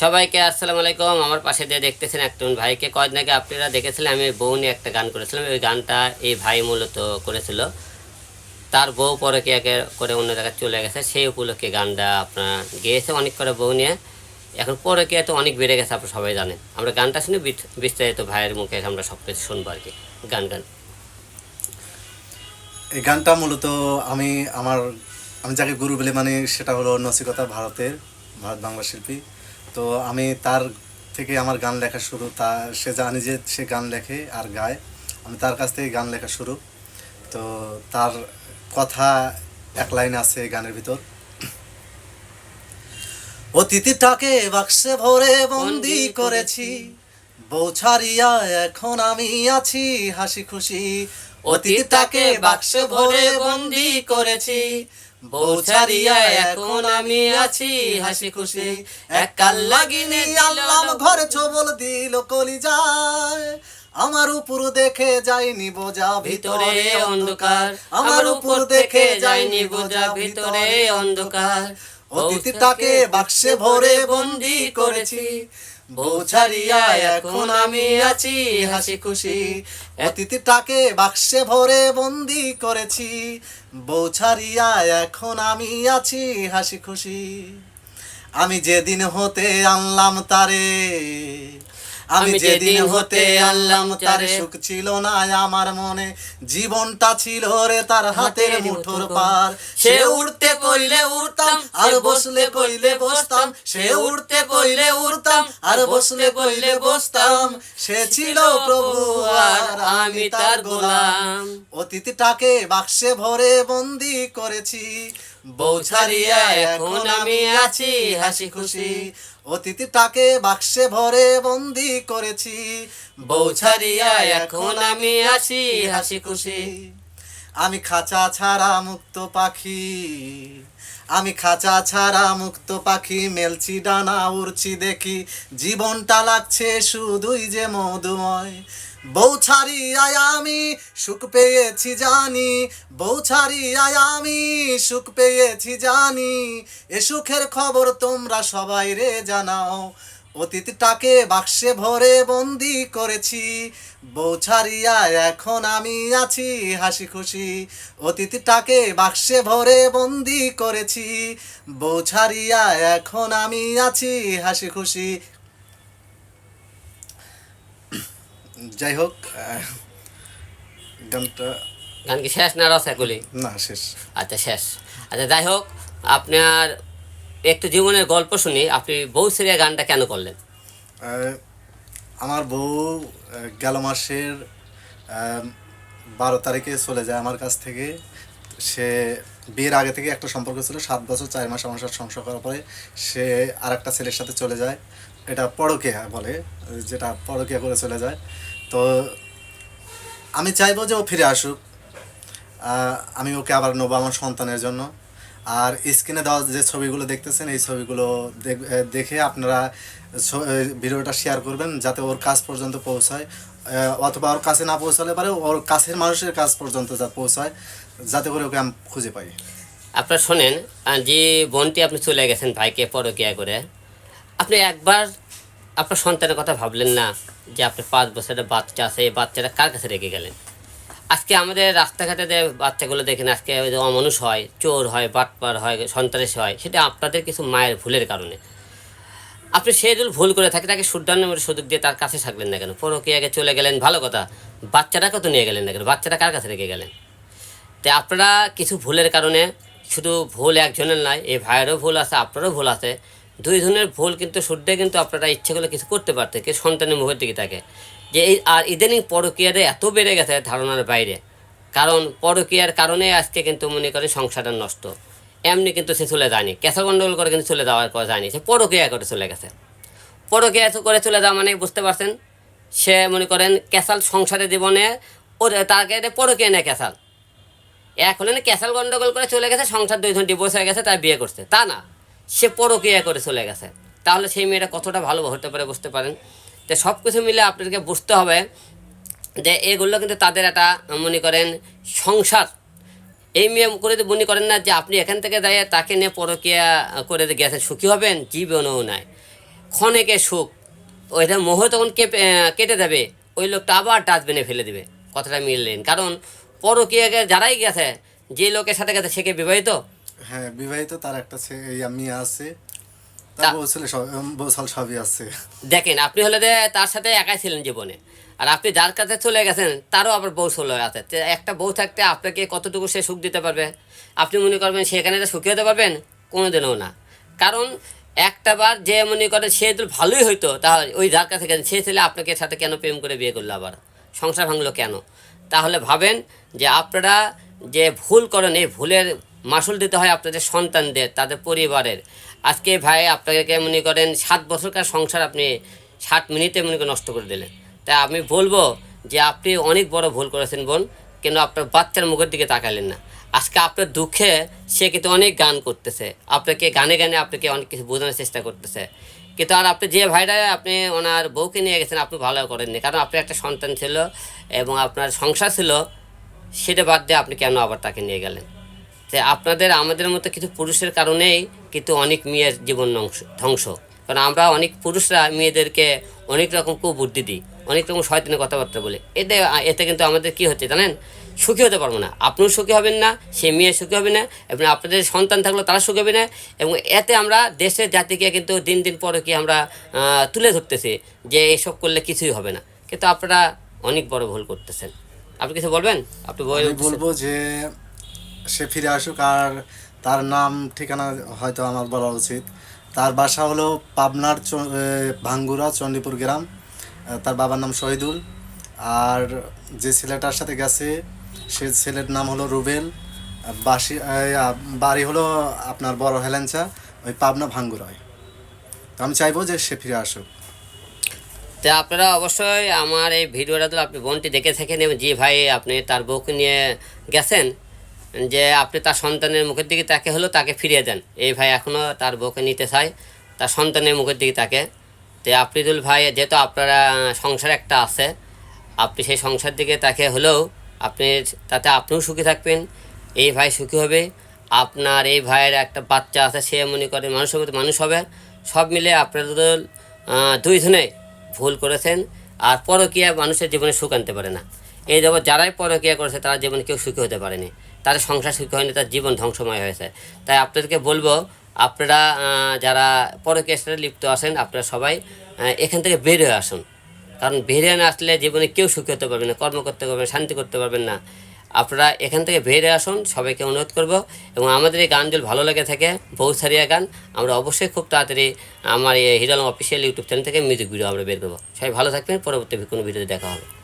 সবাইকে আসসালামু আলাইকুম। আমার পাশে দিয়ে দেখতেছেন একজন ভাইকে। কয়েকদিন আগে আপনারা দেখেছিলেন, আমি বউ নিয়ে একটা গান করেছিলাম। ওই গানটা এই ভাই মূলত করেছিল। তার বউ পরে কি একে করে অন্য জায়গায় চলে গেছে। সেই উপলক্ষে গানটা আপনার গেয়েছে অনেক করে বউ নিয়ে। এখন পরে কি তো অনেক বেড়ে গেছে, আপনারা সবাই জানেন। আমরা গানটা শুনে বিস্তারিত ভাইয়ের মুখে আমরা সব কিছু শুনব আর কি। গান গান। এই গানটা মূলত আমি আমার আমি যাকে গুরু বলে মানে সেটা হলো নসিকতা ভারতের, ভারত বাংলা শিল্পী। তো আমি তার থেকে আমার গান লেখা শুরু তা সে জানি যে সে গান লেখে আর গায় আমি তার কাছ থেকে গান লেখা শুরু। তো তার কথা এক লাইন আছে গানের ভিতর। অতিথিটাকে বাক্সে ভরে বন্দি করেছি বউ ছাড়িয়া এখন আমি আছি হাসি খুশি। অতীতটাকে বাক্সে ভরে বন্দি করেছি বউ ছাড়িয়া এখন আমি আছি হাসি খুশি। এক কাল লাগিনি জানলাম ঘরে ছবল দিল কলি যায় আমার উপর দেখে যাইনি বোঝা ভিতরে অন্ধকার। আমার উপর দেখে যাইনি বোঝা ভিতরে অন্ধকার। অতীতটাকে বাক্সে ভরে বন্দি করেছি। বউ ছাড়িয়া এখন আমি আছি হাসি খুশি। অতীতটাকে বাক্সে ভরে বন্দি করেছি। বউ ছাড়িয়া এখন আমি আছি হাসি খুশি। আমি যেদিন হতে আনলাম তারে আমি যেদিন হতে আনলাম তারে সুখ ছিল না আমার মনে। জীবনটা ছিল রে তার হাতের মুঠোর পার। সে উড়তে কইলে উড়তাম আর বসলে কইলে বসতাম। সে উড়তে কইলে উড়তাম আর বসলে কইলে বসতাম। সে ছিল প্রভু আর আমি তার গোলাম। অতীতটাকে বাক্সে ভরে বন্দি করেছি। বউ ছাড়িয়া এখন আমি আছি হাসি খুশি অতিথিটাকে বাক্সে ভরে বন্দি করেছি। বউ ছাড়িয়া এখন আমি আছি হাসি খুশি আমি খাঁচা ছাড়া মুক্ত পাখি। আমি খাঁচা ছাড়া মুক্ত পাখি, মেলছি ডানা, উড়ছি দেখি। জীবনটা লাগছে শুধুই যে মধুময়। বউ ছাড়িয়ায় আমি সুখ পেয়েছি জানি, বউ ছাড়িয়ায় আমি সুখ পেয়েছি জানি। এ সুখের খবর তোমরা সবাই রে জানাও। অতীতটাকে বাক্সে ভরে বন্দি করেছি। বউ ছাড়িয়া এখন আমি আছি হাসি খুশি। অতীতটাকে বাক্সে ভরে বন্দি করেছি। বউ ছাড়িয়া এখন আমি আছি হাসি খুশি। যাই হোক গানটা গান কি শেষ না রসাগুলি না শেষ। আচ্ছা শেষ। আচ্ছা যাই হোক আপনার একটু জীবনের গল্প শুনি, আপনি বউ সিরিয়া গানটা কেন করলেন? আমার বউ গেল মাসের বারো তারিখে চলে যায় আমার কাছ থেকে। সে বিয়ের আগে থেকে একটা সম্পর্ক ছিল, সাত বছর, চার মাস আমার সাথে সংসার করার পরে সে আর একটা ছেলের সাথে চলে যায়। এটা পরকিয়া বলে, যেটা পরকিয়া করে চলে যায়। তো আমি চাইব যে ও ফিরে আসুক। আমি ওকে আবার নেব আমার সন্তানের জন্য। আর স্ক্রিনে দেওয়া যে ছবিগুলো দেখতেছেন, এই ছবিগুলো দেখ- আপনারা ভিডিওটা শেয়ার করবেন যাতে ওর কাজ পর্যন্ত পৌঁছায়। অথবা ওর কাছে না পৌঁছালে পারে ওর কাছের মানুষের কাজ পর্যন্ত যা পৌঁছায়, যাতে করে ওকে আমি খুঁজে পাই। আপনার শোনেন যে বোনটি আপনি চলে গেছেন ভাইকে পরকিয়া করে, আপনি একবার আপনার সন্তানের কথা ভাবলেন না যে আপনার পাঁচ বছরের বাচ্চা আছে, এই বাচ্চাটা কার কাছে রেখে গেলেন? আজকে আমাদের রাস্তাঘাটে যে বাচ্চাগুলো দেখেন, আজকে অমানুষ হয়, চোর হয়, বাটপার হয়, সন্ত্রাসী হয়, সেটা আপনাদের কিছু মায়ের ভুলের কারণে। আপনি সে যদি ভুল করে থাকে, তাকে শুদ্ধান্নের সুযোগ দিয়ে তার কাছে থাকলেন না কেন? পরকিয়াকে চলে গেলেন, ভালো কথা। বাচ্চাটাকে তো নিয়ে গেলেন না কেন? বাচ্চাটা কার কাছে রেখে গেলেন? তো আপনারা কিছু ভুলের কারণে, শুধু ভুল একজনের নয়, এই ভাইয়েরও ভুল আছে, আপনারও ভুল আছে। দুই ধরনের ভুল কিন্তু শুদ্ধে কিন্তু আপনারা ইচ্ছে করলে কিছু করতে পারতেন কিন্তু সন্তানের মুখের দিকে থাকে যে এই আর ইদানিং পরকীয়ারে এত বেড়ে গেছে ধারণার বাইরে। কারণ পরকীয়ার কারণে আজকে কিন্তু মনে করেন সংসারটা নষ্ট। এমনি কিন্তু সে চলে যায়নি। ক্যাসা গন্ডগোল করে কিন্তু চলে যাওয়ার পর যায়নি। সে পরকীয়া করে চলে গেছে। পরকীয়া করে চলে যাওয়া মানে বুঝতে পারছেন? সে মনে করেন ক্যাসাল সংসারের জীবনে ওর তাকে পরকীয়া নেয় ক্যাসাল হলেন ক্যাসাল গন্ডগোল করে চলে গেছে, সংসার দুইজন ডিভোর্স হয়ে গেছে, তার বিয়ে করছে। তা না। সে পরকীয়া করে চলে গেছে। তাহলে সেই মেয়েটা কতটা ভালো হতে পারে বুঝতে পারেন? তো সব কিছু মিলে আপনাদেরকে বুঝতে হবে যে এগুলো কিন্তু তাদের একটা, মনে করেন, সংসার। এই মেয়ে করে মনে করেন না যে আপনি এখান থেকে দাঁড়িয়ে তাকে নিয়ে পরকিয়া করে গেছেন, সুখী হবেন? জীবনও নাই। ক্ষণেকে সুখ। ওইটা মোহ তখন কেটে যাবে ওই লোকটা আবার ডাস্টবিনে ফেলে দেবে। কথাটা মিললেন। কারণ পরকীয়াকে যারাই গেছে, যে লোকের সাথে গেছে, সে কে বিবাহিত? হ্যাঁ বিবাহিত তার একটা মেয়ে আছে। তার বউ ছেলে বউ সবই আছে। দেখেন আপনি হলে তার সাথে একাই ছিলেন জীবনে। আর আপনি যার কাছে চলে গেছেন তারও আবার বউ চলে আছে। একটা বউ থাকতে আপনাকে কতটুকু সে সুখ দিতে পারবে? আপনি মনে করবেন সেখানে সুখী হতে পারবেন? কোনোদিনও না। কারণ একটা বার যে মনে করে সে তো ভালোই হইতো তাহলে ওই যার কাছে গেছেন সে ছেলে আপনাকে সাথে কেন প্রেম করে বিয়ে করল আবার? সংসার ভাঙলো কেন? তাহলে ভাবেন যে আপনারা যে ভুল করেন এই ভুলের মাসুল দিতে হয় আপনাদের সন্তানদের, তাদের পরিবারের। আজকে ভাই আপনাকে মনে করেন সাত বছরকার সংসার আপনি ষাট মিনিটে মনে করে নষ্ট করে দিলেন। তাই আমি বলব যে আপনি অনেক বড় ভুল করেছেন বোন, কেন আপনার বাচ্চার মুখের দিকে তাকালেন না। আজকে আপনার দুঃখে সে কিন্তু অনেক গান করতেছে, আপনাকে গানে গানে আপনাকে অনেক কিছু বোঝানোর চেষ্টা করতেছে। কিন্তু আর আপনি যে ভাইরা আপনি ওনার বউকে নিয়ে গেছেন, আপনি ভালো করেননি। কারণ আপনার একটা সন্তান ছিল এবং আপনার সংসার ছিল, সেটা বাদ দিয়ে আপনি কেন আবার তাকে নিয়ে গেলেন? যে আপনাদের আমাদের মতো কিছু পুরুষের কারণেই কিন্তু অনেক মেয়ের জীবন ধ্বংস- কারণ আমরা অনেক পুরুষরা মেয়েদেরকে অনেক রকম কুবুদ্ধি দিই অনেক রকম শয়তানের কথাবার্তা বলে। এতে এতে কিন্তু আমাদের কি হচ্ছে জানেন? সুখী হতে পারব না। আপনিও সুখী হবেন না সে মেয়ে সুখী হবে না এবং আপনাদের সন্তান থাকলেও তারা সুখী হবে না এবং এতে আমরা দেশের জাতিকে কিন্তু দিন দিন পরে কি আমরা তুলে ধরতেছি যে এসব করলে কিছুই হবে না। কিন্তু আপনারা অনেক বড় ভুল করতেছেন। আপনি কিছু বলবেন? আপনি বলব যে সে ফিরে আসুক আর তার নাম, ঠিকানা হয়তো আমার বলা উচিত। তার বাসা হলো পাবনার ভাঙ্গুরা, চণ্ডীপুর গ্রাম। তার বাবার নাম শহীদুল। আর যে ছেলেটার সাথে গেছে, সে ছেলের নাম হলো রুবেল। বাসি বাড়ি হলো আপনার বড় হেলেঞ্চা, ওই পাবনা ভাঙ্গুরায়। আমি চাইব যে সে ফিরে আসুক। তো আপনারা অবশ্যই আমার এই ভিডিওটা তো আপনি বোনটি দেখে থাকেন এবং যে ভাই আপনি তার বউকে নিয়ে গেছেন। যে আপনি তার সন্তানের মুখের দিকে তাকে হলো তাকে ফিরিয়ে দেন। এই ভাই এখনও তার বউকে নিতে চায় তার সন্তানের মুখের দিকে তাকে। তো আফ্রিদুল ভাই যেহেতু আপনারা সংসার একটা আছে আপনি সেই সংসার দিকে তাকে হলেও আপনি তাতে আপনিও সুখী থাকবেন এই ভাই সুখী হবে। আপনার এই ভাইয়ের একটা বাচ্চা আছে সে মনে করে মানুষের মতো মানুষ হবে। সব মিলে আপনাদের আহ, দুইজনে ভুল করেছেন আর পরকীয়া মানুষের জীবনে সুখ আনতে পারে না। এই যাবৎ যারাই পরকীয়া করেছে তারা জীবনে কেউ সুখী হতে পারেনি। তাদের সংসার সুখী হয়নি, তার জীবন ধ্বংসময় হয়েছে। তাই আপনাদেরকে বলব, আপনারা যারা সাথে লিপ্ত আছেন, আপনারা সবাই এখান থেকে বের হয়ে আসুন। কারণ বেরিয়ে না আসলে জীবনে কেউ সুখী হতে পারবে না, কর্ম করতে পারবেন শান্তি করতে পারবেন না। আপনারা এখান থেকে বেরিয়ে আসুন, সবাইকে অনুরোধ করব, এবং আমাদের এই গান যদি ভালো লেগে থাকে বউ সারিয়া গান, আমরা অবশ্যই খুব তাড়াতাড়ি আমার এই হিরালম অফিসিয়াল ইউটিউব চ্যানেল থেকে মিউজিক ভিডিও আমরা বের করব। সবাই ভালো থাকবেন, পরবর্তী কোনো ভিডিওতে দেখা হবে।